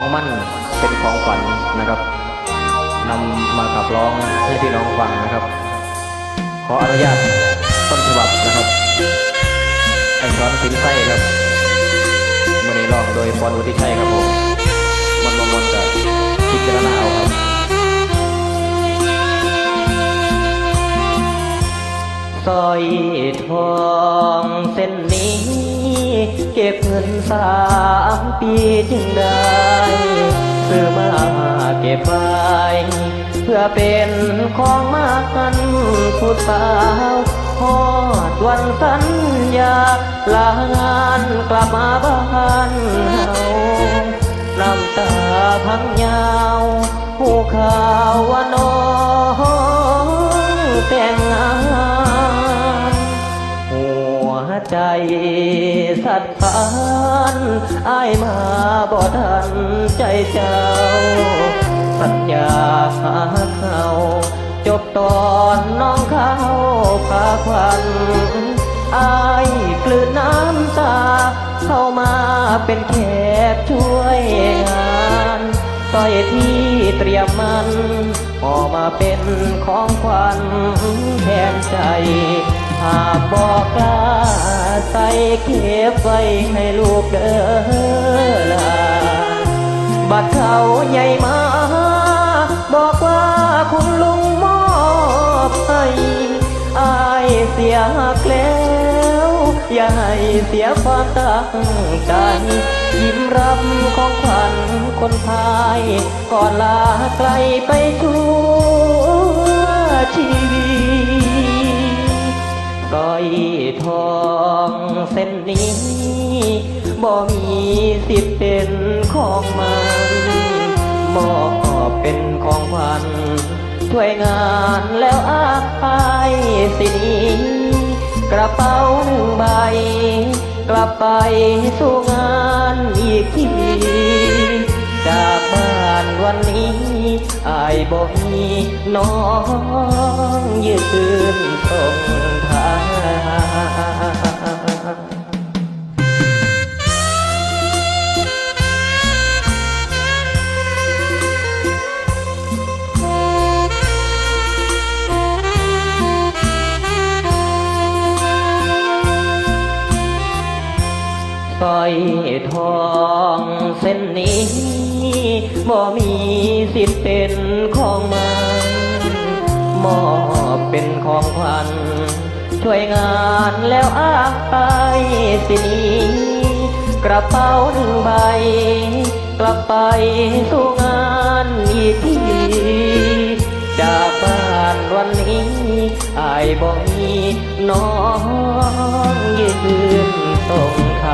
ของมั่นเป็นของขวัญนะครับนำมาขับร้องให้พี่น้องฟังนะครับ ขออนุญาตต้นฉบับนะครับไอ้ร้อนสินไส้ครับมื่อนี้ร้องโดยพรวุฒิชัยครับผมมันมนมันจะพิจารณาเอาครับสร้อยทองเส้น เก็บเงินสามปีจึงได้ซื้อมาเก็บไว้เพื่อเป็นของมากันผู้สาวพอดวันสัญญาลางานกลับมาบ้านเฮาน้ำตาพังยาวหูข่าวว่าน้อง ใจสัดสานอายมาบ่ทันใจเจ้า สัญญาหาเขาจบตอนน้องเขาพาควันอายกลืนน้ำตา เข้ามาเป็นแขกช่วยงานสร้อยที่เตรียมมันออมาเป็นของขวัญแทนใจ หากบอกกล้าใส่เก็บไว้ให้ลูกเด้อลาบัดเขาใหญ่มา บอกว่าคุณลุงมอบให้อายเสียหักแล้ว อย่าให้เสียความตั้งใจยิ้มรับของขวัญคนพาย ก่อนลาไกลไปทั่วชีวิต อยทองเส้นนี้บ่มีสิทธิ์เป็นของมันมอบเป็นของขวัญช่วยงานแล้วอายสินี้กระเป๋าหนึ่งใบ กลับไปสู่งานอีกทีจากบ้านวันนี้อายบ่มีน้องยืนส่งทา สร้อยทองเส้นนี้บ่มีสิทธิ์เป็นของมันมอบเป็นของขวัญ ช่วยงานแล้วอ้างไปสินี้กระเป๋าหนึ่งใบ กลับไปสู่งานอีกทีจากบ้านวันนี้อายบ่มีน้องยืนส่งทา